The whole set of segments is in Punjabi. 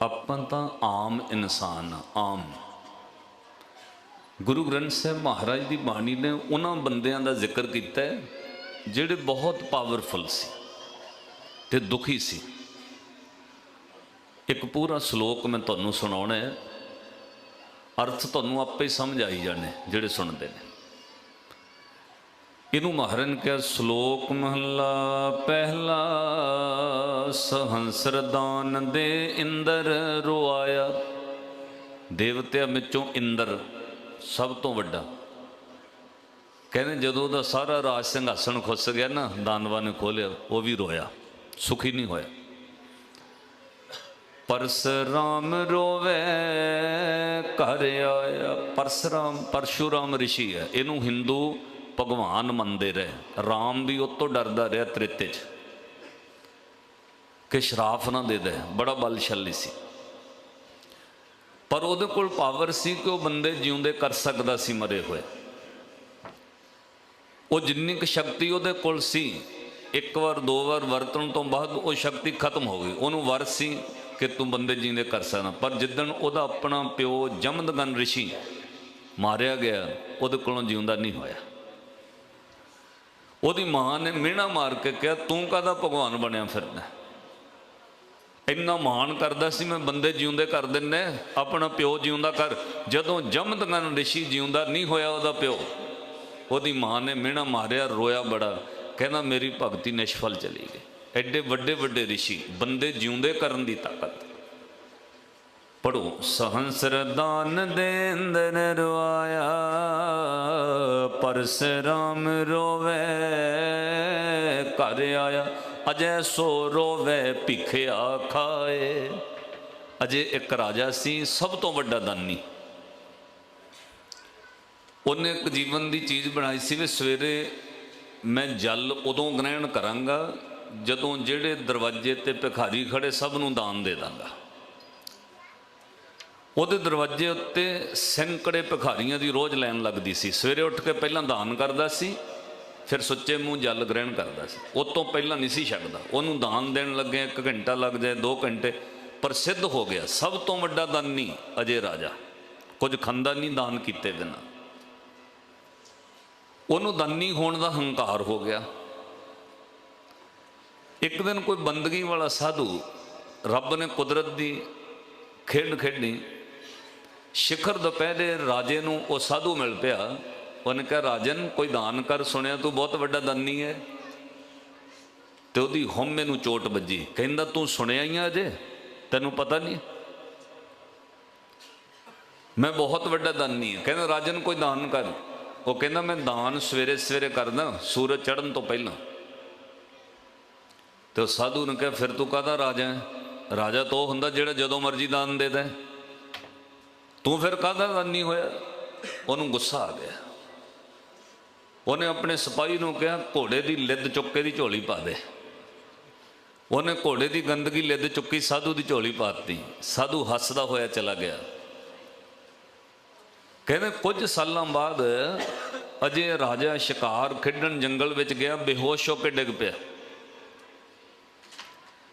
ਆਪਾਂ ਤਾਂ ਆਮ ਇਨਸਾਨ ਆਮ ਗੁਰੂ ਗ੍ਰੰਥ ਸਾਹਿਬ ਮਹਾਰਾਜ ਦੀ ਬਾਣੀ ਨੇ ਉਹਨਾਂ ਬੰਦਿਆਂ ਦਾ ਜ਼ਿਕਰ ਕੀਤਾ ਹੈ ਜਿਹੜੇ ਬਹੁਤ ਪਾਵਰਫੁਲ ਸੀ ਤੇ ਦੁਖੀ ਸੀ ਇੱਕ ਪੂਰਾ ਸ਼ਲੋਕ ਮੈਂ ਤੁਹਾਨੂੰ ਸੁਣਾਉਣਾ ਹੈ ਅਰਥ ਤੁਹਾਨੂੰ ਆਪੇ ਸਮਝ ਆਈ ਜਾਣੇ ਜਿਹੜੇ ਸੁਣਦੇ ਨੇ ਇਹਨੂੰ ਮਹਾਰਾਜ ਨੇ ਕਿਹਾ, ਸ਼ਲੋਕ ਮਹਲਾ, ਪਹਿਲਾ ਸਹੰਸਰਦਾਨ ਦੇ ਇੰਦਰ ਰੋਆਇਆ। ਦੇਵਤਿਆਂ ਵਿੱਚੋਂ ਇੰਦਰ ਸਭ ਤੋਂ ਵੱਡਾ। ਕਹਿੰਦੇ ਜਦੋਂ ਦਾ ਸਾਰਾ ਰਾਜ ਸਿੰਘਾਸਣ ਖੁੱਸ ਗਿਆ ਨਾ, ਦਾਨਵਾਂ ਨੇ ਖੋਲਿਆ, ਉਹ ਵੀ ਰੋਇਆ, ਸੁਖੀ ਨਹੀਂ ਹੋਇਆ। ਪਰਸਰਾਮ ਰੋਵੇ, ਘਰ ਆਇਆ, ਪਰਸਰਾਮ, ਪਰਸ਼ੂਰਾਮ ਰਿਸ਼ੀ ਹੈ। ਇਹਨੂੰ ਹਿੰਦੂ ਭਗਵਾਨ ਮੰਨਦੇ ਰਹੇ। ਰਾਮ ਵੀ ਉਹ ਤੋਂ ਡਰਦਾ ਰਿਹਾ ਤ੍ਰੇਤੇ 'ਚ ਕਿ ਸ਼ਰਾਫ ਨਾ ਦੇ ਦੇ। ਬੜਾ ਬਲਸ਼ਾਲੀ ਸੀ। ਪਰ ਉਹਦੇ ਕੋਲ ਪਾਵਰ ਸੀ ਕਿ ਉਹ ਬੰਦੇ ਜਿਉਂਦੇ ਕਰ ਸਕਦਾ ਸੀ, ਮਰੇ ਹੋਏ। ਉਹ ਜਿੰਨੀ ਕੁ ਸ਼ਕਤੀ ਉਹਦੇ ਕੋਲ ਸੀ, ਇੱਕ ਵਾਰ, ਦੋ ਵਾਰ ਵਰਤਣ ਤੋਂ ਬਾਅਦ ਉਹ ਸ਼ਕਤੀ ਖਤਮ ਹੋ ਗਈ। ਉਹਨੂੰ ਵਰ ਸੀ ਕਿ ਤੂੰ ਬੰਦੇ ਜੀਂਦੇ ਕਰ ਸਕਦਾ। ਪਰ ਜਿੱਦਣ ਉਹਦਾ ਆਪਣਾ ਪਿਓ ਜਮਦਗਨ ਰਿਸ਼ੀ ਮਾਰਿਆ ਗਿਆ, ਉਹਦੇ ਕੋਲੋਂ ਜਿਉਂਦਾ ਨਹੀਂ ਹੋਇਆ। ਉਹਦੀ ਮਾਂ ਨੇ ਮਿਹਣਾ ਮਾਰ ਕੇ ਕਿਹਾ, ਤੂੰ ਕਾਹਦਾ ਭਗਵਾਨ ਬਣਿਆ ਫਿਰਦਾ? ਇੰਨਾ ਮਾਣ ਕਰਦਾ ਸੀ ਮੈਂ, ਬੰਦੇ ਜਿਉਂਦੇ ਕਰ ਦਿੰਨੇ ਆਪਣਾ ਪਿਓ ਜਿਉਂਦਾ ਕਰ। ਜਦੋਂ ਜਮਦਗਨ ਰਿਸ਼ੀ ਜਿਉਂਦਾ ਨਹੀਂ ਹੋਇਆ ਉਹਦਾ ਪਿਓ, ਉਹਦੀ ਮਾਂ ਨੇ ਮਿਹਣਾ ਮਾਰਿਆ, ਰੋਇਆ ਬੜਾ। ਕਹਿੰਦਾ, ਮੇਰੀ ਭਗਤੀ ਨਿਸ਼ਫਲ ਚਲੀ ਗਈ। ਐਡੇ ਵੱਡੇ ਵੱਡੇ ਰਿਸ਼ੀ, ਬੰਦੇ ਜਿਉਂਦੇ ਕਰਨ ਦੀ ਤਾਕਤ। ਪੜੋ ਸਹੰਸਰਦਾਨ ਦੇ ਅੰਦਰ ਰਵਾਇਆ ਪਰਸਰਾਮ ਰੋਵੇ ਘਰ ਆਇਆ, ਅਜੈ ਸੋ ਰੋਵੇ ਭਿਖਿਆ ਖਾਏ। ਅਜੇ ਇੱਕ ਰਾਜਾ ਸੀ, ਸਭ ਤੋਂ ਵੱਡਾ ਦਾਨੀ। ਉਹਨੇ ਇੱਕ ਜੀਵਨ ਦੀ ਚੀਜ਼ ਬਣਾਈ ਸੀ ਵੀ ਸਵੇਰੇ ਮੈਂ ਜਲ ਉਦੋਂ ਗ੍ਰਹਿਣ ਕਰਾਂਗਾ, ਜਦੋਂ ਜਿਹੜੇ ਦਰਵਾਜ਼ੇ ਤੇ ਭਿਖਾਰੀ ਖੜੇ ਸਭ ਨੂੰ ਦਾਨ ਦੇ ਦਾਂਗਾ। ਉਹਦੇ ਦਰਵਾਜ਼ੇ ਉੱਤੇ ਸੈਂਕੜੇ ਭਿਖਾਰੀਆਂ ਦੀ ਰੋਜ਼ ਲਾਈਨ ਲੱਗਦੀ ਸੀ। ਸਵੇਰੇ ਉੱਠ ਕੇ ਪਹਿਲਾਂ ਦਾਨ ਕਰਦਾ ਸੀ, ਫਿਰ ਸੁੱਚੇ ਮੂੰਹ ਜਲ ਗ੍ਰਹਿਣ ਕਰਦਾ ਸੀ। ਉਹ ਤੋਂ ਪਹਿਲਾਂ ਨਹੀਂ ਸੀ ਛੱਡਦਾ। ਉਹਨੂੰ ਦਾਨ ਦੇਣ ਲੱਗੇ 1 ਘੰਟਾ ਲੱਗ ਜਾਏ 2 ਘੰਟੇ, ਪ੍ਰਸਿੱਧ ਹੋ ਗਿਆ। ਸਭ ਤੋਂ ਵੱਡਾ ਦਾਨੀ ਅਜੇ ਰਾਜਾ। ਕੁਝ ਖੰਦਾ ਨਹੀਂ ਦਾਨ ਕੀਤੇ ਬਿਨਾਂ। ਉਹਨੂੰ ਦਾਨੀ ਹੋਣ ਦਾ ਹੰਕਾਰ ਹੋ ਗਿਆ। ਇੱਕ ਦਿਨ ਕੋਈ ਬੰਦਗੀ ਵਾਲਾ ਸਾਧੂ ਰੱਬ ਨੇ ਕੁਦਰਤ ਦੀ ਖੇਡ ਖੇਡੀ। ਸ਼ਿਖਰ ਦੁਪਹਿਰੇ ਰਾਜੇ ਨੂੰ ਉਹ ਸਾਧੂ ਮਿਲ ਪਿਆ। ਉਹਨੇ ਕਿਹਾ, ਰਾਜਨ, ਕੋਈ ਦਾਨ ਕਰ, ਸੁਣਿਆ ਤੂੰ ਬਹੁਤ ਵੱਡਾ ਦਾਨੀ ਹੈ। ਤੇ ਉਹਦੀ ਹਉਮੈ ਨੂੰ ਚੋਟ ਵੱਜੀ। ਕਹਿੰਦਾ, ਤੂੰ ਸੁਣਿਆ ਹੀ ਆ ਅਜੇ? ਤੈਨੂੰ ਪਤਾ ਨਹੀਂ? ਮੈਂ ਬਹੁਤ ਵੱਡਾ ਦਾਨੀ ਹਾਂ। ਕਹਿੰਦਾ, ਰਾਜਨ, ਕੋਈ ਦਾਨ ਕਰ। ਉਹ ਕਹਿੰਦਾ, ਮੈਂ ਦਾਨ ਸਵੇਰੇ ਸਵੇਰੇ ਕਰਦਾ, ਸੂਰਜ ਚੜ੍ਹਨ ਤੋਂ ਪਹਿਲਾਂ। ਤੇ ਉਹ ਸਾਧੂ ਨੇ ਕਿਹਾ, ਫਿਰ ਤੂੰ ਕਾਹਦਾ ਰਾਜਾ ਹੈ? ਰਾਜਾ ਤਾਂ ਉਹ ਹੁੰਦਾ ਜਿਹੜਾ ਜਦੋਂ ਮਰਜ਼ੀ ਦਾਨ ਦੇ ਦੇ। ਤੂੰ ਫਿਰ ਕਾਹਦਾ ਦਾਨੀ ਹੋਇਆ? ਉਹਨੂੰ ਗੁੱਸਾ ਆ ਗਿਆ। ਉਹਨੇ ਆਪਣੇ ਸਿਪਾਹੀ ਨੂੰ ਕਿਹਾ, ਘੋੜੇ ਦੀ ਲਿੱਦ ਚੁੱਕ ਕੇ ਦੀ ਝੋਲੀ ਪਾ ਦੇ। ਉਹਨੇ ਘੋੜੇ ਦੀ ਗੰਦਗੀ ਲਿੱਦ ਚੁੱਕੀ, ਸਾਧੂ ਦੀ ਝੋਲੀ ਪਾਤੀ ਸਾਧੂ ਹੱਸਦਾ ਹੋਇਆ ਚਲਾ ਗਿਆ। ਕਹਿੰਦੇ, ਕੁਝ ਸਾਲਾਂ ਬਾਅਦ ਅਜੇ ਰਾਜਾ ਸ਼ਿਕਾਰ ਖੇਡਣ ਜੰਗਲ ਵਿੱਚ ਗਿਆ, ਬੇਹੋਸ਼ ਹੋ ਕੇ ਡਿੱਗ ਪਿਆ।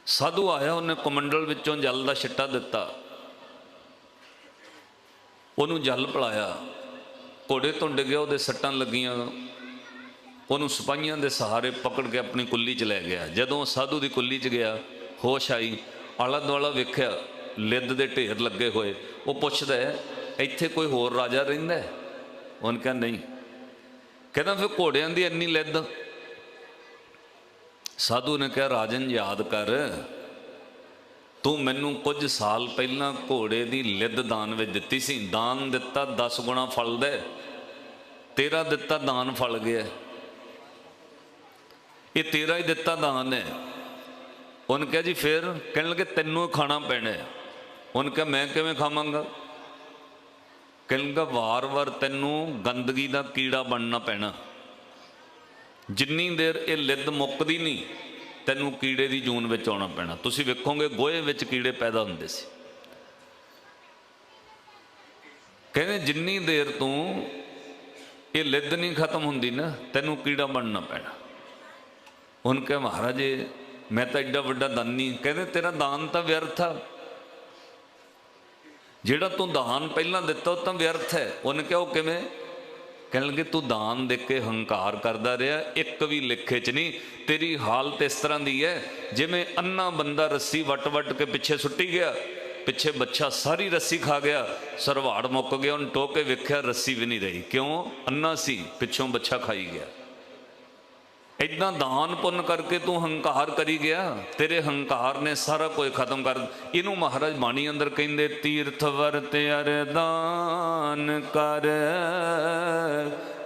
ਸਾਧੂ ਆਇਆ, ਉਹਨੇ ਕਮੰਡਲ ਵਿੱਚੋਂ ਜਲ ਦਾ ਛਿੱਟਾ ਦਿੱਤਾ। ਉਹਨੂੰ ਜਲ ਪਿਲਾਇਆ, ਘੋੜੇ ਤੋਂ ਡਿੱਗਿਆ ਉਹਦੇ ਸੱਟਾਂ ਲੱਗੀਆਂ। ਉਹਨੂੰ ਸਿਪਾਹੀਆਂ ਦੇ ਸਹਾਰੇ ਪਕੜ ਕੇ ਆਪਣੀ ਕੁੱਲੀ 'ਚ ਲੈ ਗਿਆ। ਜਦੋਂ ਸਾਧੂ ਦੀ ਕੁੱਲੀ 'ਚ ਗਿਆ, ਹੋਸ਼ ਆਈ, ਆਲਾ ਦੁਆਲਾ ਵੇਖਿਆ, ਲਿੱਦ ਦੇ ਢੇਰ ਲੱਗੇ ਹੋਏ। ਉਹ ਪੁੱਛਦਾ ਇੱਥੇ ਕੋਈ ਹੋਰ ਰਾਜਾ ਰਹਿੰਦਾ ਹੈ? ਉਹਨੇ ਕਿਹਾ, ਨਹੀਂ। ਕਹਿੰਦਾ, ਫਿਰ ਘੋੜਿਆਂ ਦੀ ਇੰਨੀ ਲਿੱਦ? ਸਾਧੂ ਨੇ ਕਿਹਾ, ਰਾਜਨ, ਯਾਦ ਕਰ ਤੂੰ ਮੈਨੂੰ ਕੁਝ ਸਾਲ ਪਹਿਲਾਂ ਘੋੜੇ ਦੀ ਲਿੱਦ ਦਾਨ ਵਿੱਚ ਦਿੱਤੀ ਸੀ। ਦਾਨ ਦਿੱਤਾ 10 ਗੁਣਾ ਫਲ ਦੇ ਤੇਰਾ ਦਿੱਤਾ ਦਾਨ ਫਲ ਗਿਆ ਇਹ ਤੇਰਾ ਹੀ ਦਿੱਤਾ ਦਾਨ ਹੈ। ਉਹਨੇ ਕਿਹਾ ਜੀ, ਫਿਰ ਕਹਿਣ ਲੱਗੇ, ਤੈਨੂੰ ਖਾਣਾ ਪੈਣਾ ਹੈ। ਉਹਨੇ ਕਿਹਾ, ਮੈਂ ਕਿਵੇਂ ਖਾਵਾਂਗਾ? ਕਹਿਣ ਲੱਗਾ ਵਾਰ-ਵਾਰ ਤੈਨੂੰ ਗੰਦਗੀ ਦਾ ਕੀੜਾ ਬਣਨਾ ਪੈਣਾ। ਜਿੰਨੀ ਦੇਰ ਇਹ ਲਿੱਦ ਮੁੱਕਦੀ ਨਹੀਂ ਤੈਨੂੰ ਕੀੜੇ ਦੀ ਜੂਨ ਵਿੱਚ ਆਉਣਾ ਪੈਣਾ। ਤੁਸੀਂ ਵੇਖੋਗੇ ਗੋਹੇ ਵਿੱਚ ਕੀੜੇ ਪੈਦਾ ਹੁੰਦੇ ਸੀ। ਕਹਿੰਦੇ ਜਿੰਨੀ ਦੇਰ ਤੂੰ ਇਹ ਲਿੱਦ ਨਹੀਂ ਖਤਮ ਹੁੰਦੀ ਨਾ, ਤੈਨੂੰ ਕੀੜਾ ਬਣਨਾ ਪੈਣਾ। ਉਹਨ ਕਹੇ ਮਹਾਰਾਜੇ, ਮੈਂ ਤਾਂ ਐਡਾ ਵੱਡਾ ਦਾਨੀ ਕਹਿੰਦੇ ਤੇਰਾ ਦਾਨ ਤਾਂ ਵਿਅਰਥ ਆ। ਜਿਹੜਾ ਤੂੰ ਦਾਨ ਪਹਿਲਾਂ ਦਿੱਤਾ, ਉਹ ਤਾਂ ਵਿਅਰਥ ਹੈ। ਉਹਨੇ ਕਿਹਾ ਉਹ ਕਿਵੇਂ? ਕਹਿਣ ਲੱਗੇ ਤੂੰ ਦਾਨ ਦੇ ਕੇ ਹੰਕਾਰ ਕਰਦਾ ਰਿਹਾ, ਇੱਕ ਵੀ ਲਿਖੇ ਚ ਨਹੀਂ। ਤੇਰੀ ਹਾਲਤ ਇਸ ਤਰ੍ਹਾਂ ਦੀ ਹੈ, ਜਿਵੇਂ ਅੰਨਾ ਬੰਦਾ ਰੱਸੀ ਵਟ-ਵਟ ਕੇ ਪਿੱਛੇ ਸੁੱਟੀ ਗਿਆ, ਪਿੱਛੇ ਬੱਚਾ ਸਾਰੀ ਰੱਸੀ ਖਾ ਗਿਆ, ਸਰਵਾੜ ਮੁੱਕ ਗਿਆ, ਉਹਨ ਟੋਕੇ ਵੇਖਿਆ ਰੱਸੀ ਵੀ ਨਹੀਂ ਰਹੀ। ਕਿਉਂ? ਅੰਨਾ ਸੀ, ਪਿੱਛੋਂ ਬੱਚਾ ਖਾਈ ਗਿਆ। ਇਦਾਂ ਦਾਨ ਪੁੰਨ ਕਰਕੇ ਤੂੰ ਹੰਕਾਰ ਕਰੀ ਗਿਆ, ਤੇਰੇ ਹੰਕਾਰ ਨੇ ਸਾਰਾ ਕੁਝ ਖਤਮ ਕਰ ਇਹਨੂੰ ਮਹਾਰਾਜ ਬਾਣੀ ਅੰਦਰ ਕਹਿੰਦੇ, ਤੀਰਥ ਵਰਤ ਅਰਦਾਨ ਕਰ,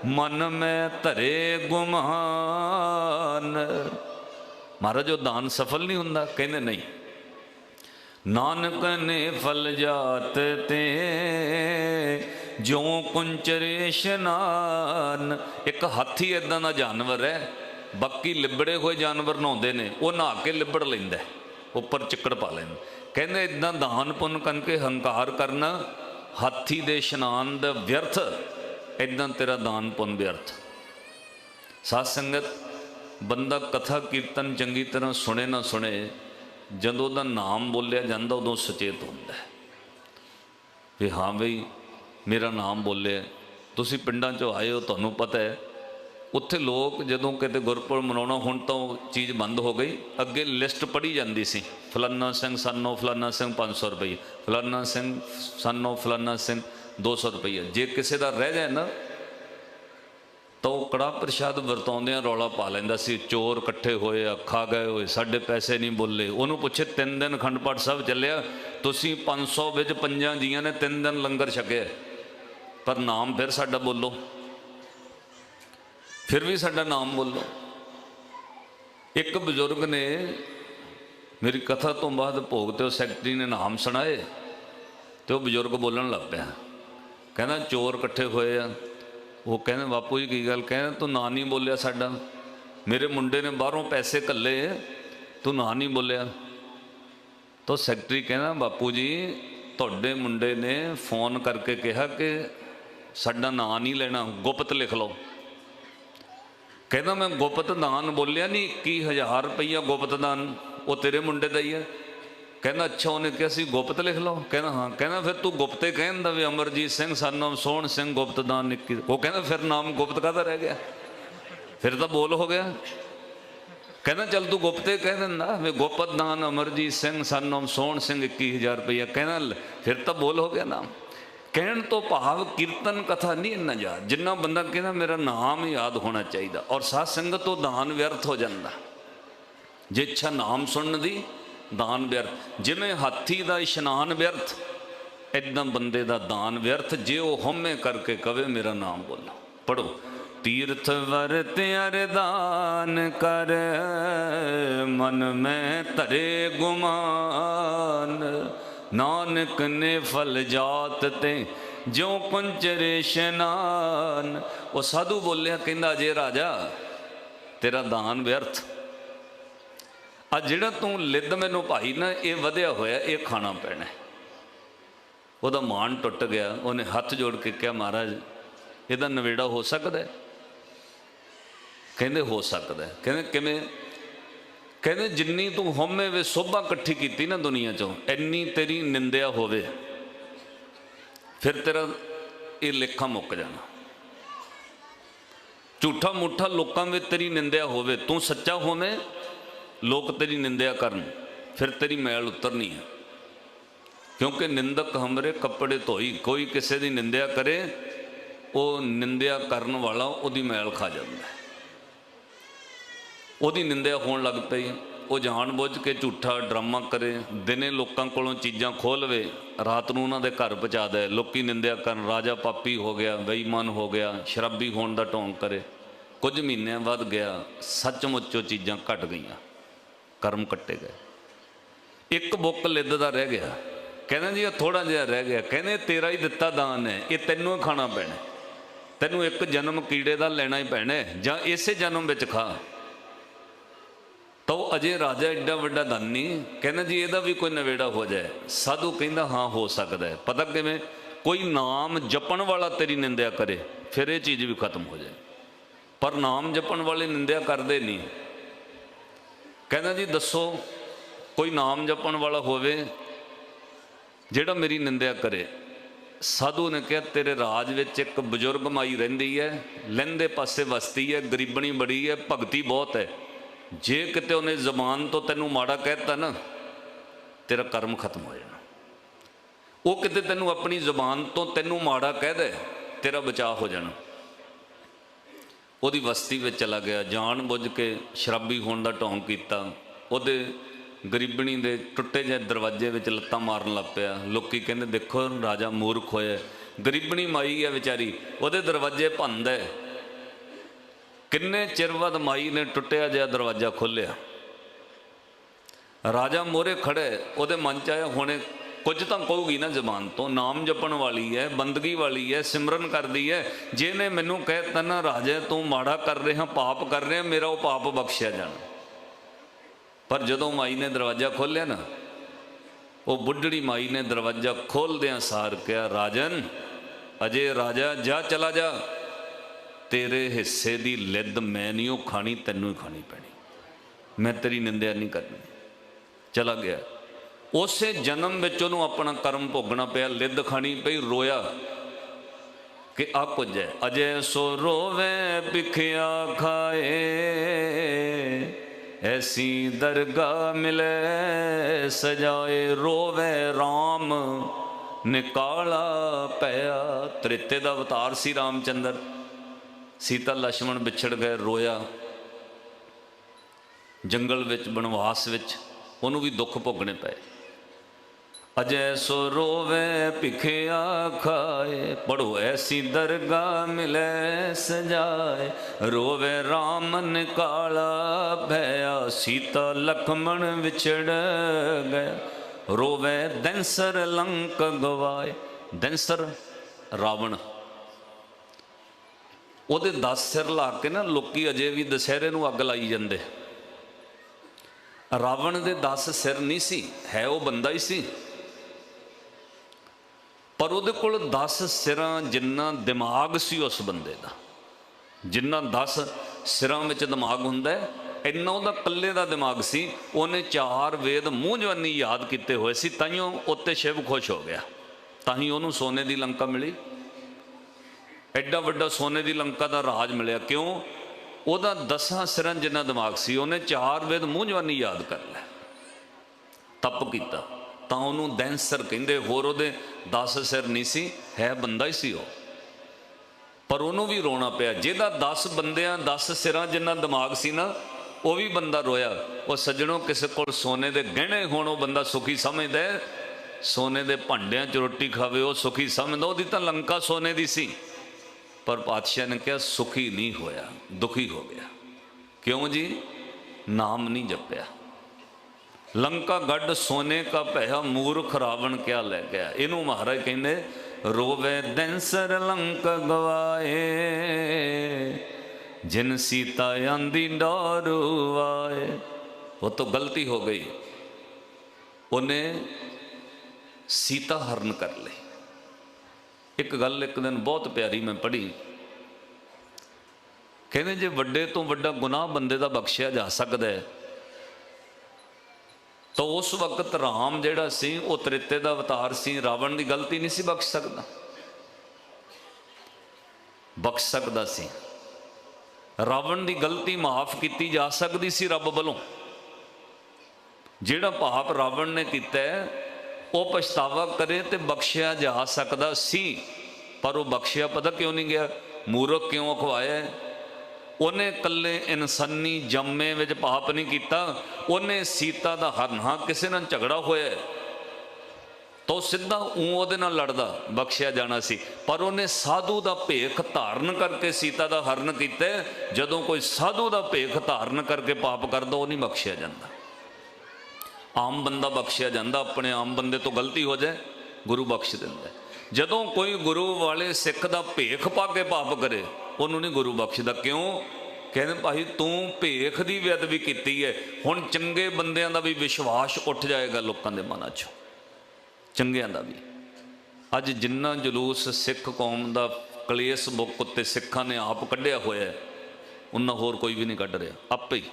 ਮਨ ਮੈਂ ਧਰੇ ਗੁਮਾਨ। ਮਹਾਰਾਜ, ਉਹ ਦਾਨ ਸਫਲ ਨਹੀਂ ਹੁੰਦਾ, ਕਹਿੰਦੇ ਨਹੀਂ। ਨਾਨਕ ਨੇ ਫਲ ਜਾਤ ਤੇ ਜਿਉ ਕੁੰਚਰੇ ਇਸ਼ਨਾਨ। ਇੱਕ ਹਾਥੀ ਇਦਾਂ ਦਾ ਜਾਨਵਰ ਹੈ ਬਾਕੀ ਲਿਬੜੇ ਹੋਏ ਜਾਨਵਰ ਨਹਾਉਂਦੇ ਨੇ, ਉਹ ਨਹਾ ਕੇ ਲਿਬੜ ਲੈਂਦਾ ਉੱਪਰ ਚਿੱਕੜ ਪਾ ਲੈਂਦਾ ਕਹਿੰਦੇ ਇਦਾਂ ਦਾਨ ਪੁੰਨ ਕਰਕੇ ਹੰਕਾਰ ਕਰਨਾ, ਹਾਥੀ ਦੇ ਇਸ਼ਨਾਨ ਦਾ ਵਿਅਰਥ ਇਦਾਂ ਤੇਰਾ ਦਾਨ ਪੁੰਨ ਵਿਅਰਥ। ਸਾਧ ਸੰਗਤ, ਬੰਦਾ ਕਥਾ ਕੀਰਤਨ ਚੰਗੀ ਤਰ੍ਹਾਂ ਸੁਣੇ ਨਾ ਸੁਣੇ, ਜਦੋਂ ਦਾ ਨਾਮ ਬੋਲਿਆ ਜਾਂਦਾ, ਉਦੋਂ ਸੁਚੇਤ ਹੁੰਦਾ ਹੈ। ਵੀ ਹਾਂ ਬਈ, ਮੇਰਾ ਨਾਮ ਬੋਲਿਆ, ਤੁਸੀਂ ਪਿੰਡਾਂ 'ਚੋਂ ਆਏ ਹੋ, ਤੁਹਾਨੂੰ ਪਤਾ ਹੈ ਉੱਥੇ ਲੋਕ ਜਦੋਂ ਕਿਤੇ ਗੁਰਪੁਰਬ ਮਨਾਉਣਾ ਹੁਣ ਤਾਂ ਉਹ ਚੀਜ਼ ਬੰਦ ਹੋ ਗਈ। ਅੱਗੇ ਲਿਸਟ ਪੜੀ ਜਾਂਦੀ ਸੀ, ਫਲਾਨਾ ਸਿੰਘ ਸੰਨੋ, ਫਲਾਨਾ ਸਿੰਘ 500 ਰੁਪਏ ਫਲਾਨਾ ਸਿੰਘ ਸੰਨੋ, ਫਲਾਨਾ ਸਿੰਘ 200 ਰੁਪਏ ਜੇ ਕਿਸੇ ਦਾ ਰਹਿ ਜਾਏ ਨਾ, ਤਾਂ ਉਹ ਕੜਾ ਪ੍ਰਸ਼ਾਦ ਵਰਤਾਉਂਦਿਆਂ ਰੌਲਾ ਪਾ ਲੈਂਦਾ ਸੀ। ਚੋਰ ਇਕੱਠੇ ਹੋਏ ਆ ਗਏ ਹੋਏ, ਸਾਡੇ ਪੈਸੇ ਨਹੀਂ ਬੋਲੇ। ਉਹਨੂੰ ਪੁੱਛੇ, ਤਿੰਨ ਦਿਨ ਖੰਡ ਪਾਠ ਸਾਹਿਬ ਚੱਲਿਆ, ਤੁਸੀਂ 500 ਵਿੱਚ ਪੰਜਾਂ ਜੀਆਂ ਨੇ ਤਿੰਨ ਦਿਨ ਲੰਗਰ ਛਕਿਆ। ਪਰ ਨਾਮ ਫਿਰ ਸਾਡਾ ਬੋਲੋ। ਫਿਰ ਵੀ ਸਾਡਾ ਨਾਮ ਬੋਲੋ। ਇੱਕ ਬਜ਼ੁਰਗ ਨੇ ਮੇਰੀ ਕਥਾ ਤੋਂ ਬਾਅਦ ਭੋਗ ਤੇ ਉਹ ਸੈਕਟਰੀ ਨੇ ਨਾਮ ਸੁਣਾਏ ਤੇ ਉਹ ਬਜ਼ੁਰਗ ਬੋਲਣ ਲੱਗ ਪਿਆ। ਕਹਿੰਦਾ, ਚੋਰ ਇਕੱਠੇ ਹੋਏ ਆ। ਉਹ ਕਹਿੰਦੇ, ਬਾਪੂ ਜੀ ਕੀ ਗੱਲ? ਕਹਿੰਦਾ, ਤੂੰ ਨਾਂ ਨਹੀਂ ਬੋਲਿਆ ਸਾਡਾ। ਮੇਰੇ ਮੁੰਡੇ ਨੇ ਬਾਹਰੋਂ ਪੈਸੇ ਕੱਲੇ, ਤੂੰ ਨਾਂ ਨਹੀਂ ਬੋਲਿਆ। ਤਾਂ ਸੈਕਟਰੀ ਕਹਿੰਦਾ, ਬਾਪੂ ਜੀ, ਤੁਹਾਡੇ ਮੁੰਡੇ ਨੇ ਫੋਨ ਕਰਕੇ ਕਿਹਾ ਕਿ ਸਾਡਾ ਨਾਂ ਨਹੀਂ ਲੈਣਾ, ਗੁਪਤ ਲਿਖ ਲਓ। ਕਹਿੰਦਾ ਮੈਂ ਗੁਪਤ ਦਾਨ ਬੋਲਿਆ ਨਹੀਂ 21000 ਰੁਪਈਆ ਗੁਪਤ ਦਾਨ ਉਹ ਤੇਰੇ ਮੁੰਡੇ ਦਾ ਹੀ ਹੈ। ਕਹਿੰਦਾ ਅੱਛਾ, ਉਹਨੇ ਕਿਹਾ ਸੀ ਗੁਪਤ ਲਿਖ ਲਓ। ਕਹਿੰਦਾ ਹਾਂ, ਕਹਿੰਦਾ ਫਿਰ ਤੂੰ ਗੁਪਤੇ ਕਹਿੰਦਾ ਵੀ ਅਮਰਜੀਤ ਸਿੰਘ, ਸਾਨੂੰ ਸੋਹਣ ਸਿੰਘ ਗੁਪਤ ਦਾਨ ਨਿੱਕੀ ਉਹ ਕਹਿੰਦਾ ਫਿਰ ਨਾਮ ਗੁਪਤ ਕਾਹਦਾ ਰਹਿ ਗਿਆ? ਫਿਰ ਤਾਂ ਬੋਲ ਹੋ ਗਿਆ। ਕਹਿੰਦਾ ਚੱਲ ਤੂੰ ਗੁਪਤੇ ਕਹਿ ਦਿੰਦਾ ਵੀ ਗੁਪਤ ਦਾਨ ਅਮਰਜੀਤ ਸਿੰਘ, ਸਾਨੂੰ ਸੋਹਣ ਸਿੰਘ 21000 ਰੁਪਈਆ। ਕਹਿੰਦਾ ਫਿਰ ਤਾਂ ਬੋਲ ਹੋ ਗਿਆ ਨਾਮ। ਕਹਿਣ ਤੋਂ ਭਾਵ ਕੀਰਤਨ ਕਥਾ ਨਹੀਂ ਇੰਨਾ ਯਾਦ ਜਿੰਨਾ ਬੰਦਾ ਕਹਿੰਦਾ ਮੇਰਾ ਨਾਮ ਯਾਦ ਹੋਣਾ ਚਾਹੀਦਾ ਔਰ ਸਾਧ ਸੰਗਤ ਤੋਂ ਦਾਨ ਵਿਅਰਥ ਹੋ ਜਾਂਦਾ। ਜੇ ਇੱਛਾ ਨਾਮ ਸੁਣਨ ਦੀ, ਦਾਨ ਵਿਅਰਥ। ਜਿਵੇਂ ਹਾਥੀ ਦਾ ਇਸ਼ਨਾਨ ਵਿਅਰਥ ਇਦਾਂ ਬੰਦੇ ਦਾ ਦਾਨ ਵਿਅਰਥ। ਜੇ ਉਹ ਹਉਮੈ ਕਰਕੇ ਕਵੇ ਮੇਰਾ ਨਾਮ ਬੋਲੋ। ਪੜੋ ਤੀਰਥ ਵਰਤ ਅਰਦਾਨ ਕਰ, ਮਨ ਮੈਂ ਧਰੇ ਗੁਮਾਨ। ਨਾਨਕ ਨੇ ਫਲ ਜਾਤ ਤੇ ਜਿਉ ਕੁੰਚਰੇ ਇਸ਼ਨਾਨ ਉਹ ਸਾਧੂ ਬੋਲਿਆ, ਕਹਿੰਦਾ, ਜੇ ਰਾਜਾ, ਤੇਰਾ ਦਾਨ ਵਿਅਰਥ। ਆ ਜਿਹੜਾ ਤੂੰ ਲਿੱਦ ਮੈਨੂੰ ਭਾਈ ਨਾ, ਇਹ ਵਧਿਆ ਹੋਇਆ, ਇਹ ਖਾਣਾ ਪੈਣਾ ਉਹਦਾ ਮਾਣ ਟੁੱਟ ਗਿਆ। ਉਹਨੇ ਹੱਥ ਜੋੜ ਕੇ ਕਿਹਾ, ਮਹਾਰਾਜ, ਇਹਦਾ ਨਵੇੜਾ ਹੋ ਸਕਦਾ ਕਹਿੰਦੇ, ਹੋ ਸਕਦਾ ਕਹਿੰਦੇ, ਕਿਵੇਂ? ਕਹਿੰਦੇ ਜਿੰਨੀ ਤੂੰ ਹਉਮੈ ਵੇ ਸੋਭਾ ਇਕੱਠੀ ਕੀਤੀ ਨਾ ਦੁਨੀਆ ਚੋਂ, ਇੰਨੀ ਤੇਰੀ ਨਿੰਦਿਆ ਹੋਵੇ, ਫਿਰ ਤੇਰਾ ਇਹ ਲੇਖਾ ਮੁੱਕ ਜਾਣਾ। ਝੂਠਾ ਮੁੱਠਾ ਲੋਕਾਂ ਵਿੱਚ ਤੇਰੀ ਨਿੰਦਿਆ ਹੋਵੇ, ਤੂੰ ਸੱਚਾ ਹੋਵੇਂ ਲੋਕ ਤੇਰੀ ਨਿੰਦਿਆ ਕਰਨ, ਫਿਰ ਤੇਰੀ ਮੈਲ ਉਤਰਨੀ ਹੈ ਕਿਉਂਕਿ ਨਿੰਦਕ ਹਮਰੇ ਕੱਪੜੇ ਧੋਈ, ਕੋਈ ਕਿਸੇ ਦੀ ਨਿੰਦਿਆ ਕਰੇ, ਉਹ ਨਿੰਦਿਆ ਕਰਨ ਵਾਲਾ ਉਹਦੀ ਮੈਲ ਖਾ ਜਾਂਦਾ। ਹੈ ਉਹਦੀ ਨਿੰਦਿਆ ਹੋਣ ਲੱਗ ਪਈ। ਉਹ ਜਾਣਬੁੱਝ ਕੇ ਝੂਠਾ ਡਰਾਮਾ ਕਰੇ। ਦਿਨੇ ਲੋਕਾਂ ਕੋਲੋਂ ਚੀਜ਼ਾਂ ਖੋਲਵੇ ਰਾਤ ਨੂੰ ਉਹਨਾਂ ਦੇ ਘਰ ਪਹੁੰਚਾ ਦੇ। ਲੋਕੀ ਨਿੰਦਿਆ ਕਰਨ, ਰਾਜਾ ਪਾਪੀ ਹੋ ਗਿਆ, ਬੇਈਮਾਨ ਹੋ ਗਿਆ, ਸ਼ਰਾਬੀ ਹੋਣ ਦਾ ਢੋਂਗ ਕਰੇ। ਕੁਝ ਮਹੀਨਿਆਂ ਬਾਅਦ ਗਿਆ, ਸੱਚਮੁੱਚ ਉਹ ਚੀਜ਼ਾਂ ਘਟ ਗਈਆਂ। ਕਰਮ ਕੱਟੇ ਗਏ। ਇੱਕ ਬੁੱਕ ਲਿੱਦ ਦਾ ਰਹਿ ਗਿਆ। ਕਹਿੰਦਾ ਜੀ ਇਹ ਥੋੜਾ ਜਿਹਾ ਰਹਿ ਗਿਆ। ਕਹਿੰਦੇ, ਤੇਰਾ ਹੀ ਦਿੱਤਾ ਦਾਨ ਹੈ। ਇਹ ਤੈਨੂੰ ਹੀ ਖਾਣਾ ਪੈਣਾ ਤੈਨੂੰ ਇੱਕ ਜਨਮ ਕੀੜੇ ਦਾ ਲੈਣਾ ਹੀ ਪੈਣਾ ਜਾਂ ਇਸੇ ਜਨਮ ਵਿੱਚ ਖਾ। ਤਾਂ ਉਹ ਅਜੇ ਰਾਜਾ ਐਡਾ ਵੱਡਾ ਦਾਨੀ ਕਹਿੰਦਾ ਜੀ ਇਹਦਾ ਵੀ ਕੋਈ ਨਵੇੜਾ ਹੋ ਜਾਏ। ਸਾਧੂ ਕਹਿੰਦਾ, ਹਾਂ, ਹੋ ਸਕਦਾ ਹੈ। ਪਤਾ ਕਿਵੇਂ? ਕੋਈ ਨਾਮ ਜਪਣ ਵਾਲਾ ਤੇਰੀ ਨਿੰਦਿਆ ਕਰੇ, ਫਿਰ ਇਹ ਚੀਜ਼ ਵੀ ਖਤਮ ਹੋ ਜਾਏ। ਪਰ ਨਾਮ ਜਪਣ ਵਾਲੇ ਨਿੰਦਿਆ ਕਰਦੇ ਨਹੀਂ। ਕਹਿੰਦਾ ਜੀ, ਦੱਸੋ, ਕੋਈ ਨਾਮ ਜਪਣ ਵਾਲਾ ਹੋਵੇ, ਜਿਹੜਾ ਮੇਰੀ ਨਿੰਦਿਆ ਕਰੇ। ਸਾਧੂ ਨੇ ਕਿਹਾ, ਤੇਰੇ ਰਾਜ ਵਿੱਚ ਇੱਕ ਬਜ਼ੁਰਗ ਮਾਈ ਰਹਿੰਦੀ ਹੈ, ਲਹਿੰਦੇ ਪਾਸੇ ਵਸਤੀ ਹੈ, ਗਰੀਬਣੀ ਬੜੀ ਹੈ, ਭਗਤੀ ਬਹੁਤ ਹੈ। ਜੇ ਕਿਤੇ ਉਹਨੇ ਜ਼ਬਾਨ ਤੋਂ ਤੈਨੂੰ ਮਾੜਾ ਕਹਿਤਾ ਨਾ, ਤੇਰਾ ਕਰਮ ਖਤਮ ਹੋ ਜਾਣਾ। ਉਹ ਕਿਤੇ ਤੈਨੂੰ ਆਪਣੀ ਜ਼ਬਾਨ ਤੋਂ ਤੈਨੂੰ ਮਾੜਾ ਕਹਿ ਦੇ, ਤੇਰਾ ਬਚਾਅ ਹੋ ਜਾਣਾ। ਉਹਦੀ ਵਸਤੀ ਵਿੱਚ ਚਲਾ ਗਿਆ, ਜਾਣ ਬੁੱਝ ਕੇ ਸ਼ਰਾਬੀ ਹੋਣ ਦਾ ਢੋਂਗ ਕੀਤਾ। ਉਹਦੇ ਗਰੀਬਣੀ ਦੇ ਟੁੱਟੇ ਜਿਹੇ ਦਰਵਾਜ਼ੇ ਵਿੱਚ ਲੱਤਾਂ ਮਾਰਨ ਲੱਗ ਪਿਆ। ਲੋਕੀ ਕਹਿੰਦੇ, ਦੇਖੋ ਰਾਜਾ ਮੂਰਖ ਹੋਇਆ। ਗਰੀਬਣੀ ਮਾਈ ਹੈ ਵਿਚਾਰੀ, ਉਹਦੇ ਦਰਵਾਜ਼ੇ ਭੰਦਾ ਹੈ। ਕਿੰਨੇ ਚਿਰ ਬਾਅਦ ਮਾਈ ਨੇ ਟੁੱਟਿਆ ਜਿਹਾ ਦਰਵਾਜ਼ਾ ਖੋਲ੍ਹਿਆ? ਰਾਜਾ ਮੋਰੇ ਖੜੇ ਉਹਦੇ ਮਨ ਚ ਆਇਆ, ਹੁਣੇ ਕੁਝ ਤਾਂ ਕਹੂਗੀ ਨਾ ਜ਼ਬਾਨ ਤੋਂ, ਨਾਮ ਜਪਣ ਵਾਲੀ ਹੈ ਬੰਦਗੀ ਵਾਲੀ ਹੈ ਸਿਮਰਨ ਕਰਦੀ ਹੈ ਜਿਹਨੇ ਮੈਨੂੰ ਕਹਿਤਾ ਨਾ, ਰਾਜੇ, ਤੂੰ ਮਾੜਾ ਕਰ ਰਿਹਾ, ਪਾਪ ਕਰ ਰਿਹਾ, ਮੇਰਾ ਉਹ ਪਾਪ ਬਖਸ਼ਿਆ ਜਾਣਾ। ਪਰ ਜਦੋਂ ਮਾਈ ਨੇ ਦਰਵਾਜ਼ਾ ਖੋਲ੍ਹਿਆ ਨਾ, ਉਹ ਬੁੱਢੜੀ ਮਾਈ ਨੇ ਦਰਵਾਜ਼ਾ ਖੋਲਦਿਆਂ ਸਾਰ ਕਿਹਾ, ਰਾਜਨ, ਅਜੇ ਰਾਜਾ, ਜਾ, ਚਲਾ ਜਾ। ਤੇਰੇ ਹਿੱਸੇ ਦੀ ਲਿੱਦ ਮੈਂ ਨਹੀਂ, ਉਹ ਖਾਣੀ ਤੈਨੂੰ ਹੀ ਖਾਣੀ ਪੈਣੀ। ਮੈਂ ਤੇਰੀ ਨਿੰਦਿਆ ਨਹੀਂ ਕਰਨੀ। ਚਲਾ ਗਿਆ। ਉਸੇ ਜਨਮ ਵਿੱਚ ਉਹਨੂੰ ਆਪਣਾ ਕਰਮ ਭੋਗਣਾ ਪਿਆ। ਲਿੱਦ ਖਾਣੀ ਪਈ, ਰੋਇਆ ਕਿ ਆ ਕੁਝ ਹੈ ਅਜੇ ਸੋ ਰੋਵੇ, ਭਿਖਿਆ ਖਾਏ। ਐਸੀ ਦਰਗਾ ਮਿਲੇ, ਸਜਾਏ, ਰੋਵੇ RAM ਨਿਕਾਲਾ ਪਿਆ। ਤ੍ਰਿਤੇ ਦਾ ਅਵਤਾਰ ਸੀ ਰਾਮਚੰਦਰ। ਸੀਤਾ ਲక్ష్మణ ਵਿਛੜ ਗਏ, ਰੋਇਆ। ਜੰਗਲ ਵਿੱਚ, ਬਨਵਾਸ ਵਿੱਚ ਉਹਨੂੰ ਵੀ ਦੁੱਖ ਭੋਗਣੇ ਪਏ। ਅਜੈ ਸੋ ਰੋਵੇ ਭਿਖਿਆ ਖਾਏ ਪੜੋ ਐਸੀ ਦਰਗਾ ਮਿਲੇ, ਸਜਾਏ। ਰੋਵੇ ਰਾਮਨ ਕਾਲਾ ਭਇਆ, ਸੀਤਾ ਲਖਮਣ ਵਿਛੜ ਗਿਆ ਰੋਵੇ ਦੈਂਸਰ ਲੰਕ ਗਵਾਏ। ਦੈਂਸਰ ਰਾਵਣ ਉਹਦੇ 10 ਸਿਰ ਲਾ ਕੇ ਨਾ ਲੋਕੀ ਅਜੇ ਵੀ ਦਸ਼ਹਿਰੇ ਨੂੰ ਅੱਗ ਲਾਈ ਜਾਂਦੇ। ਰਾਵਣ ਦੇ 10 ਸਿਰ ਨਹੀਂ ਸੀ, ਹੈ ਉਹ ਬੰਦਾ ਹੀ ਸੀ। ਪਰ ਉਹਦੇ ਕੋਲ 10 ਸਿਰਾਂ ਜਿੰਨਾ ਦਿਮਾਗ ਸੀ ਉਸ ਬੰਦੇ ਦਾ। ਜਿੰਨਾ 10 ਸਿਰਾਂ ਵਿੱਚ ਦਿਮਾਗ ਹੁੰਦਾ ਹੈ, ਇੰਨਾ ਉਹਦਾ ਕੱਲੇ ਦਾ ਦਿਮਾਗ ਸੀ। ਉਹਨੇ ਚਾਰ ਵੇਦ ਮੂੰਹ ਜਵਾਨੀ ਯਾਦ ਕੀਤੇ ਹੋਏ ਸੀ ਤਾਈਓ ਉੱਤੇ ਸ਼ਿਵ ਖੁਸ਼ ਹੋ ਗਿਆ। ਤਾਂ ਹੀ ਉਹਨੂੰ ਸੋਨੇ ਦੀ ਲੰਕਾ ਮਿਲੀ। ਐਡਾ ਵੱਡਾ ਸੋਨੇ ਦੀ ਲੰਕਾ ਦਾ ਰਾਜ ਮਿਲਿਆ ਕਿਉਂ? ਉਹਦਾ ਦਸਾਂ ਸਿਰਾਂ ਜਿੰਨਾ ਦਿਮਾਗ ਸੀ, ਉਹਨੇ ਚਾਰ ਵੇਦ ਮੂੰਹ ਜਵਾਨੀ ਯਾਦ ਕਰ ਲਿਆ। ਤਪ ਕੀਤਾ। ਤਾਂ ਉਹਨੂੰ ਦੈਂਸਰ ਕਹਿੰਦੇ, ਹੋਰ ਉਹਦੇ 10 ਸਿਰ ਨਹੀਂ ਸੀ, ਹੈ ਬੰਦਾ ਹੀ ਸੀ ਉਹ। ਪਰ ਉਹਨੂੰ ਵੀ ਰੋਣਾ ਪਿਆ। ਜਿਹਦਾ 10 ਬੰਦਿਆਂ 10 ਸਿਰਾਂ ਜਿੰਨਾ ਦਿਮਾਗ ਸੀ ਨਾ, ਉਹ ਵੀ ਬੰਦਾ ਰੋਇਆ। ਉਹ ਸੱਜਣੋ, ਕਿਸੇ ਕੋਲ ਸੋਨੇ ਦੇ ਗਹਿਣੇ ਹੋਣ, ਉਹ ਬੰਦਾ ਸੁਖੀ ਸਮਝਦਾ ਸੋਨੇ ਦੇ ਭਾਂਡਿਆਂ 'ਚ ਰੋਟੀ ਖਾਵੇ, ਉਹ ਸੁਖੀ ਸਮਝਦਾ। ਉਹਦੀ ਤਾਂ ਲੰਕਾ ਸੋਨੇ ਦੀ ਸੀ। ਪਰ ਪਾਤਸ਼ਾਹ ਨੇ ਕਿਹਾ, ਸੁਖੀ ਨਹੀਂ ਹੋਇਆ, ਦੁਖੀ ਹੋ ਗਿਆ। ਕਿਉਂ ਜੀ? ਨਾਮ ਨਹੀਂ ਜਪਿਆ। ਲੰਕਾ ਗੱਡ ਸੋਨੇ ਕਾ ਭਇਆ ਮੂਰਖ ਰਾਵਣ ਕਿਆ ਲੈ ਗਿਆ? ਇਹਨੂੰ ਮਹਾਰਾਜ ਕਹਿੰਦੇ, ਰੋਵੇ ਦੈਂਸਰ ਲੰਕ ਗਵਾਏ, ਜਿਨ ਸੀਤਾ ਆਂਦੀ ਡੋਰਵਾਏ ਉਹ ਤੋਂ ਗਲਤੀ ਹੋ ਗਈ। ਉਹਨੇ ਸੀਤਾ ਹਰਨ ਕਰ ਲਈ। ਇੱਕ ਗੱਲ ਇੱਕ ਦਿਨ ਬਹੁਤ ਪਿਆਰੀ ਮੈਂ ਪੜ੍ਹੀ। ਕਹਿੰਦੇ ਜੇ ਵੱਡੇ ਤੋਂ ਵੱਡਾ ਗੁਨਾਹ ਬੰਦੇ ਦਾ ਬਖਸ਼ਿਆ ਜਾ ਸਕਦਾ ਹੈ, ਤਾਂ ਉਸ ਵਕਤ ਰਾਮ ਜਿਹੜਾ ਸੀ, ਉਹ ਤ੍ਰਿਤੇ ਦਾ ਅਵਤਾਰ ਸੀ। ਰਾਵਣ ਦੀ ਗਲਤੀ ਨਹੀਂ ਸੀ ਬਖਸ਼ ਸਕਦਾ। ਬਖਸ਼ ਸਕਦਾ ਸੀ। ਰਾਵਣ ਦੀ ਗਲਤੀ ਮਾਫ ਕੀਤੀ ਜਾ ਸਕਦੀ ਸੀ ਰੱਬ ਵੱਲੋਂ। ਜਿਹੜਾ ਪਾਪ ਰਾਵਣ ਨੇ ਕੀਤਾ ਉਹ ਪਛਤਾਵਾ ਕਰੇ ਤੇ ਬਖਸ਼ਿਆ ਜਾ ਸਕਦਾ ਸੀ। ਪਰ ਉਹ ਬਖਸ਼ਿਆ ਪਤਾ ਕਿਉਂ ਨਹੀਂ ਗਿਆ? ਮੂਰਖ ਕਿਉਂ ਅਖਵਾਇਆ ਉਹਨੇ ਇਕੱਲੇ ਇਨਸਾਨੀ ਜੰਮੇ ਵਿੱਚ ਪਾਪ ਨਹੀਂ ਕੀਤਾ। ਉਹਨੇ ਸੀਤਾ ਦਾ ਹਰਨ ਹਾਂ ਕਿਸੇ ਨਾਲ ਝਗੜਾ ਹੋਇਆ ਤਾਂ ਉਹ ਸਿੱਧਾ ਊਂ ਉਹਦੇ ਨਾਲ ਲੜਦਾ, ਬਖਸ਼ਿਆ ਜਾਣਾ ਸੀ। ਪਰ ਉਹਨੇ ਸਾਧੂ ਦਾ ਭੇਖ ਧਾਰਨ ਕਰਕੇ ਸੀਤਾ ਦਾ ਹਰਨ ਕੀਤਾ ਜਦੋਂ ਕੋਈ ਸਾਧੂ ਦਾ ਭੇਖ ਧਾਰਨ ਕਰਕੇ ਪਾਪ ਕਰਦਾ, ਉਹ ਨਹੀਂ ਬਖਸ਼ਿਆ ਜਾਂਦਾ। ਆਮ ਬੰਦਾ ਬਖਸ਼ਿਆ ਜਾਂਦਾ, ਆਪਣੇ ਆਮ ਬੰਦੇ ਤੋਂ ਗਲਤੀ ਹੋ ਜਾਏ, ਗੁਰੂ ਬਖਸ਼ ਦਿੰਦਾ ਜਦੋਂ ਕੋਈ ਗੁਰੂ ਵਾਲੇ ਸਿੱਖ ਦਾ ਭੇਖ ਪਾ ਕੇ ਪਾਪ ਕਰੇ, ਉਹਨੂੰ ਨਹੀਂ ਗੁਰੂ ਬਖਸ਼ਦਾ। ਕਿਉਂ? ਕਹਿੰਦੇ ਭਾਈ, ਤੂੰ ਭੇਖ ਦੀ ਬੇਅਦਬੀ ਕੀਤੀ ਹੈ। ਹੁਣ ਚੰਗੇ ਬੰਦਿਆਂ ਦਾ ਵੀ ਵਿਸ਼ਵਾਸ ਉੱਠ ਜਾਏਗਾ ਲੋਕਾਂ ਦੇ ਮਨਾਂ 'ਚ। ਚੰਗਿਆਂ ਦਾ ਵੀ। ਅੱਜ ਜਿੰਨਾ ਜਲੂਸ ਸਿੱਖ ਕੌਮ ਦਾ ਕਲੇਸ਼ ਬੁੱਕ ਉੱਤੇ ਸਿੱਖਾਂ ਨੇ ਆਪ ਕੱਢਿਆ ਹੋਇਆ ਹੈ ਉਹਨਾਂ ਹੋਰ ਕੋਈ ਵੀ ਨਹੀਂ ਕੱਢ ਰਿਹਾ, ਆਪੇ ਹੀ।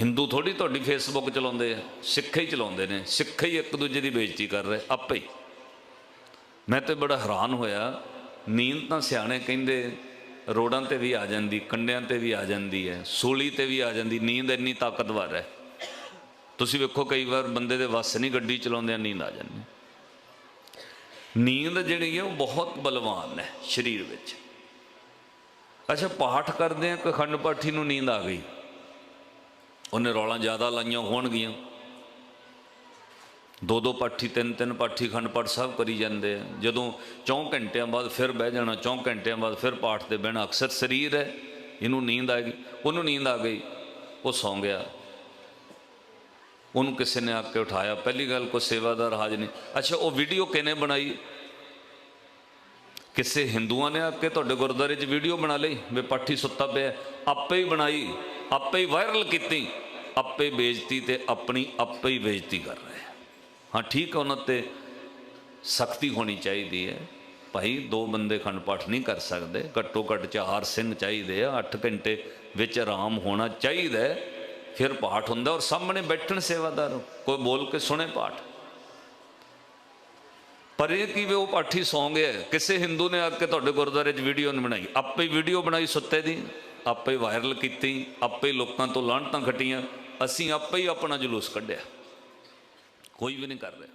ਹਿੰਦੂ ਥੋੜੀ ਤੁਹਾਡੀ ਫੇਸਬੁੱਕ ਚਲਾਉਂਦੇ ਆ, ਸਿੱਖ ਹੀ ਚਲਾਉਂਦੇ ਨੇ, ਸਿੱਖ ਹੀ ਇੱਕ ਦੂਜੇ ਦੀ ਬੇਇੱਜ਼ਤੀ ਕਰ ਰਹੇ, ਆਪੇ ਹੀ। ਮੈਂ ਤੇ ਬੜਾ ਹੈਰਾਨ ਹੋਇਆ, ਨੀਂਦ ਤਾਂ ਸਿਆਣੇ ਕਹਿੰਦੇ ਰੋਡਾਂ ਤੇ ਵੀ ਆ ਜਾਂਦੀ, ਕੰਡਿਆਂ ਤੇ ਵੀ ਆ ਜਾਂਦੀ ਹੈ, ਸੂਲੀ ਤੇ ਵੀ ਆ ਜਾਂਦੀ, ਨੀਂਦ ਇੰਨੀ ਤਾਕਤਵਰ ਹੈ। ਤੁਸੀਂ ਵੇਖੋ ਕਈ ਵਾਰ ਬੰਦੇ ਦੇ ਵੱਸ ਨਹੀਂ ਗੱਡੀ ਚਲਾਉਂਦਿਆਂ ਨੀਂਦ ਆ ਜਾਂਦੀ। ਨੀਂਦ ਜਿਹੜੀ ਹੈ ਉਹ ਬਹੁਤ ਬਲਵਾਨ ਹੈ, ਸਰੀਰ ਵਿੱਚ। ਅੱਛਾ, ਪਾਠ ਕਰਦੇ ਆ ਕਖੰਡ ਪਾਠੀ ਨੂੰ ਨੀਂਦ ਆ ਗਈ। ਉਹਨੇ ਰੌਲਾਂ ਜ਼ਿਆਦਾ ਲਾਈਆਂ ਹੋਣਗੀਆਂ। ਦੋ ਦੋ ਪਾਠੀ, ਤਿੰਨ ਤਿੰਨ ਪਾਠੀ ਖੰਡ ਪਾਠ ਸਾਹਿਬ ਕਰੀ ਜਾਂਦੇ ਆ। ਜਦੋਂ 4 ਘੰਟਿਆਂ ਬਾਅਦ ਫਿਰ ਬਹਿ ਜਾਣਾ 4 ਘੰਟਿਆਂ ਬਾਅਦ ਫਿਰ ਪਾਠ ਤੇ ਬਹਿਣਾ, ਅਕਸਰ ਸਰੀਰ ਹੈ, ਇਹਨੂੰ ਨੀਂਦ ਆ ਗਈ, ਉਹਨੂੰ ਨੀਂਦ ਆ ਗਈ, ਉਹ ਸੌਂ ਗਿਆ। ਉਹਨੂੰ ਕਿਸੇ ਨੇ ਆ ਕੇ ਉਠਾਇਆ, ਪਹਿਲੀ ਗੱਲ ਕੋ ਸੇਵਾਦਾਰ ਹਾਜ਼ ਨਹੀਂ। ਅੱਛਾ, ਉਹ ਵੀਡੀਓ ਕਿਨੇ ਬਣਾਈ? ਕਿਸੇ ਹਿੰਦੂਆਂ ਨੇ ਆ ਕੇ ਤੁਹਾਡੇ ਗੁਰਦੁਆਰੇ 'ਚ ਵੀਡੀਓ ਬਣਾ ਲਈ? ਵੀ ਪਾਠੀ ਸੁੱਤਾ ਪਿਆ, ਆਪੇ ਹੀ ਬਣਾਈ। ਆਪੇ ਹੀ ਵਾਇਰਲ ਕੀਤੀ, ਆਪੇ ਬੇਇੱਜ਼ਤੀ ਤੇ ਆਪਣੀ ਆਪੇ ਹੀ ਬੇਇੱਜ਼ਤੀ ਕਰ ਰਹੇ ਹਾਂ, ਠੀਕ ਹੈ ਉਹਨਾਂ ਤੇ ਸਖਤੀ ਹੋਣੀ ਚਾਹੀਦੀ ਹੈ। ਭਾਈ, ਦੋ ਬੰਦੇ ਖੰਡ ਪਾਠ ਨਹੀਂ ਕਰ ਸਕਦੇ, ਘੱਟੋ ਘੱਟ ਚਾਰ ਸਿੰਘ ਚਾਹੀਦੇ ਆ 8 ਘੰਟੇ ਵਿੱਚ ਆਰਾਮ ਹੋਣਾ ਚਾਹੀਦਾ ਫਿਰ ਪਾਠ ਹੁੰਦਾ ਔਰ ਸਾਹਮਣੇ ਬੈਠਣ ਸੇਵਾਦਾਰ ਕੋਈ ਬੋਲ ਕੇ ਸੁਣੇ ਪਾਠ। ਪਰ ਇਹ ਕਿ ਵੀ, ਉਹ ਪਾਠੀ ਸੌਂ ਗਿਆ ਹੈ। ਕਿਸੇ ਹਿੰਦੂ ਨੇ ਆ ਕੇ ਤੁਹਾਡੇ ਗੁਰਦੁਆਰੇ 'ਚ ਵੀਡੀਓ ਨਹੀਂ ਬਣਾਈ। ਆਪੇ ਵੀਡੀਓ ਬਣਾਈ ਸੁੱਤੇ ਦੀ। ਆਪੇ ਵਾਇਰਲ ਕੀਤੀ, ਆਪੇ ਲੋਕਾਂ ਤੋਂ ਲਾਹਣਤਾਂ ਖਟੀਆਂ, ਅਸੀਂ ਆਪੇ ਹੀ ਆਪਣਾ ਜਲੂਸ ਕੱਢਿਆ। ਕੋਈ ਵੀ ਨਹੀਂ ਕਰ ਰਿਹਾ।